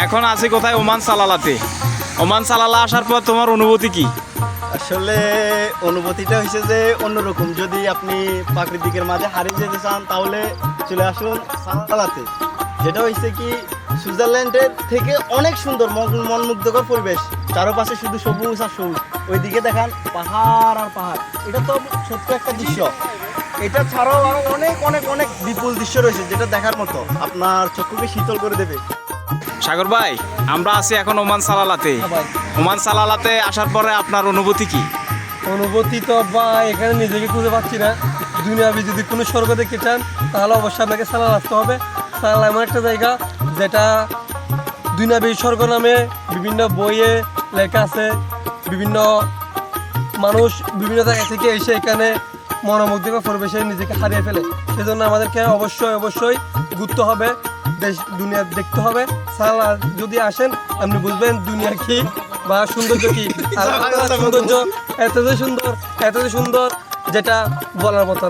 এখন আছি কোথায়? ওমান সালালাতে। ওমান সালালা আসার পর তোমার অনুভূতি কি? আসলে অনুভূতিটা হয়েছে যে অন্যরকম। যদি আপনি প্রাকৃতিকের মাঝে হারিয়ে যেতে চান, তাহলে চলে আসুন সালালাতে। যেটা হয়েছে কি, সুইজারল্যান্ডের থেকে অনেক সুন্দর মন- মনমুগ্ধকর পরিবেশ। চারপাশে শুধু সবুজ আর সবুজ। ওইদিকে দেখান, পাহাড় আর পাহাড়। এটা তো সত্য একটা দৃশ্য। এটা ছাড়াও আরও অনেক অনেক অনেক বিপুল দৃশ্য রয়েছে যেটা দেখার মতো। আপনার চক্ষুকে শীতল করে দেবে। সাগর ভাই আমরা আছি এখন ওমান সালালাতে। ভাই। ওমান সালালাতে আসার পরে আপনার অনুভূতি কি? অনুভূতি তো বা এখানে নিজেকে খুঁজে পাচ্ছি না। দুনিয়াবি যদি কোনো স্বর্গ দেখতে চান তাহলে অবশ্যই আপনাকে সালাল আসতে হবে। সালাল এমন একটা জায়গা যেটা দুনিয়াবি স্বর্গ নামে বিভিন্ন বইয়ে লেখা আছে। বিভিন্ন মানুষ বিভিন্ন জায়গা থেকে এসে এখানে মনোমুগ্ধকর পরিবেশে নিজেকে হারিয়ে ফেলে। সেজন্য আমাদেরকে অবশ্যই অবশ্যই ঘুরতে হবে। দেশ দুনিয়া দেখতে হবে। সালা যদি আসেন আপনি বুঝবেন দুনিয়া কি বা সৌন্দর্য কি। আর সৌন্দর্য এত যে সুন্দর এত যে সুন্দর যেটা বলার মতো।